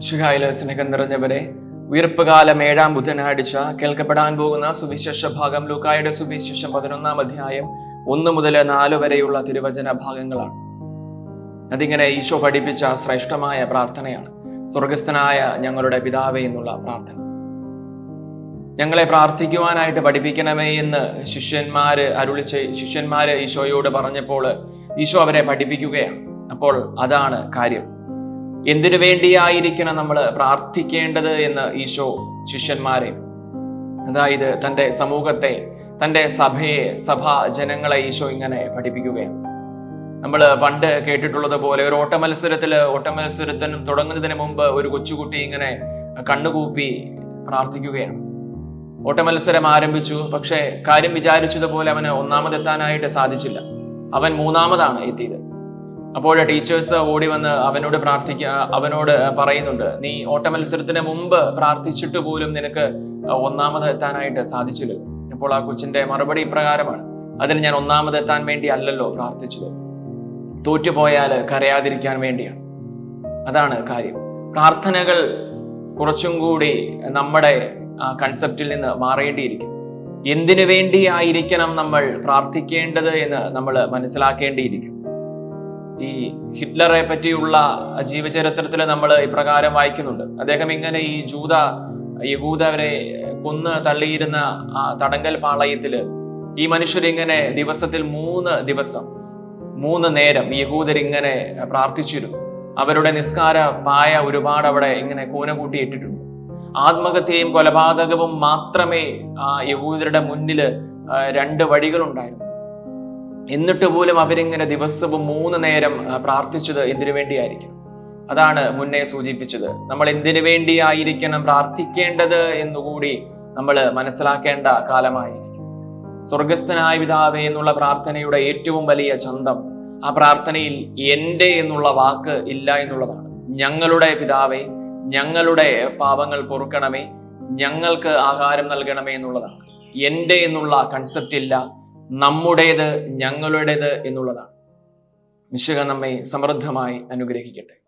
ശുഹായിൽ സ്നേഹം നിറഞ്ഞവരെ ഉയർപ്പുകാലം ഏഴാം ബുധനാഴ്ച കേൾക്കപ്പെടാൻ പോകുന്ന സുവിശേഷ ഭാഗം ലൂക്കായുടെ സുവിശേഷം പതിനൊന്നാം അധ്യായം ഒന്ന് മുതൽ നാല് വരെയുള്ള തിരുവചന ഭാഗങ്ങളാണ്. അതിങ്ങനെ ഈശോ പഠിപ്പിച്ച ശ്രേഷ്ഠമായ പ്രാർത്ഥനയാണ്. സ്വർഗസ്ഥനായ ഞങ്ങളുടെ പിതാവേ എന്നുള്ള പ്രാർത്ഥന. ഞങ്ങളെ പ്രാർത്ഥിക്കുവാനായിട്ട് പഠിപ്പിക്കണമേ എന്ന് ശിഷ്യന്മാര് അരുളിച്ച് ശിഷ്യന്മാര് ഈശോയോട് പറഞ്ഞപ്പോൾ ഈശോ അവരെ പഠിപ്പിക്കുകയാണ്. അപ്പോൾ അതാണ് കാര്യം. എന്തിനു വേണ്ടിയായിരിക്കണം നമ്മൾ പ്രാർത്ഥിക്കേണ്ടത് എന്ന് ഈശോ ശിഷ്യന്മാരെ? അതായത് തന്റെ സമൂഹത്തെ തന്റെ സഭയെ സഭാ ജനങ്ങളെ ഈശോ ഇങ്ങനെ പഠിപ്പിക്കുകയാണ്. നമ്മൾ പണ്ട് കേട്ടിട്ടുള്ളത് പോലെ ഒരു ഓട്ട മത്സരത്തിൽ ഓട്ട തുടങ്ങുന്നതിന് മുമ്പ് ഒരു കൊച്ചുകുട്ടി ഇങ്ങനെ കണ്ണുകൂപ്പി പ്രാർത്ഥിക്കുകയാണ്. ഓട്ട മത്സരം ആരംഭിച്ചു പക്ഷേ കാര്യം വിചാരിച്ചതുപോലെ അവന് ഒന്നാമതെത്താനായിട്ട് സാധിച്ചില്ല. അവൻ മൂന്നാമതാണ് എത്തിയത്. അപ്പോൾ ടീച്ചേഴ്സ് ഓടി വന്ന് അവനോട് പ്രാർത്ഥിക്ക അവനോട് പറയുന്നുണ്ട് നീ ഓട്ട മത്സരത്തിന് മുമ്പ് പ്രാർത്ഥിച്ചിട്ട് പോലും നിനക്ക് ഒന്നാമത് എത്താനായിട്ട് സാധിച്ചില്ല. അപ്പോൾ ആ കൊച്ചിന്റെ മറുപടി ഇപ്രകാരമാണ് അതിന് ഞാൻ ഒന്നാമത് എത്താൻ വേണ്ടി അല്ലല്ലോ പ്രാർത്ഥിച്ചത്. തോറ്റുപോയാൽ കരയാതിരിക്കാൻ വേണ്ടിയാണ്. അതാണ് കാര്യം. പ്രാർത്ഥനകൾ കുറച്ചും കൂടി നമ്മുടെ കൺസെപ്റ്റിൽ നിന്ന് മാറേണ്ടിയിരിക്കും. എന്തിനു വേണ്ടിയായിരിക്കണം നമ്മൾ പ്രാർത്ഥിക്കേണ്ടത് എന്ന് നമ്മൾ മനസ്സിലാക്കേണ്ടിയിരിക്കും. ഈ ഹിറ്റ്ലറെ പറ്റിയുള്ള ജീവചരിത്രത്തിൽ നമ്മൾ ഇപ്രകാരം വായിക്കുന്നുണ്ട്. അദ്ദേഹം ഇങ്ങനെ ഈ ജൂത യഹൂദവരെ കൊന്ന് തള്ളിയിരുന്ന ആ തടങ്കൽ പാളയത്തിൽ ഈ മനുഷ്യരിങ്ങനെ ദിവസത്തിൽ മൂന്ന് ദിവസം മൂന്ന് നേരം യഹൂദരിങ്ങനെ പ്രാർത്ഥിച്ചിരുന്നു. അവരുടെ നിസ്കാര പായ ഒരുപാട് അവിടെ ഇങ്ങനെ കൂന കൂട്ടി ഇട്ടിട്ടുണ്ട്. ആത്മഹത്യയും കൊലപാതകവും മാത്രമേ യഹൂദരുടെ മുന്നിൽ രണ്ട് വഴികളുണ്ടായിരുന്നു. എന്നിട്ട് പോലും അവരിങ്ങനെ ദിവസവും മൂന്ന് നേരം പ്രാർത്ഥിച്ചത് എന്തിനു വേണ്ടിയായിരിക്കും? അതാണ് മുന്നേ സൂചിപ്പിച്ചത്. നമ്മൾ എന്തിനു വേണ്ടിയായിരിക്കണം പ്രാർത്ഥിക്കേണ്ടത് എന്നുകൂടി നമ്മൾ മനസ്സിലാക്കേണ്ട കാലമായിരിക്കും. സ്വർഗസ്ഥനായ പിതാവേ എന്നുള്ള പ്രാർത്ഥനയുടെ ഏറ്റവും വലിയ ചന്തം ആ പ്രാർത്ഥനയിൽ എന്റെ എന്നുള്ള വാക്ക് ഇല്ല എന്നുള്ളതാണ്. ഞങ്ങളുടെ പിതാവേ ഞങ്ങളുടെ പാപങ്ങൾ പൊറുക്കണമേ ഞങ്ങൾക്ക് ആഹാരം നൽകണമേ എന്നുള്ളതാണ്. എന്റെ എന്നുള്ള കൺസെപ്റ്റ് ഇല്ല നമ്മുടേത് ഞങ്ങളുടേത് എന്നുള്ളതാണ്. മിശുക നമ്മെ സമൃദ്ധമായി അനുഗ്രഹിക്കട്ടെ.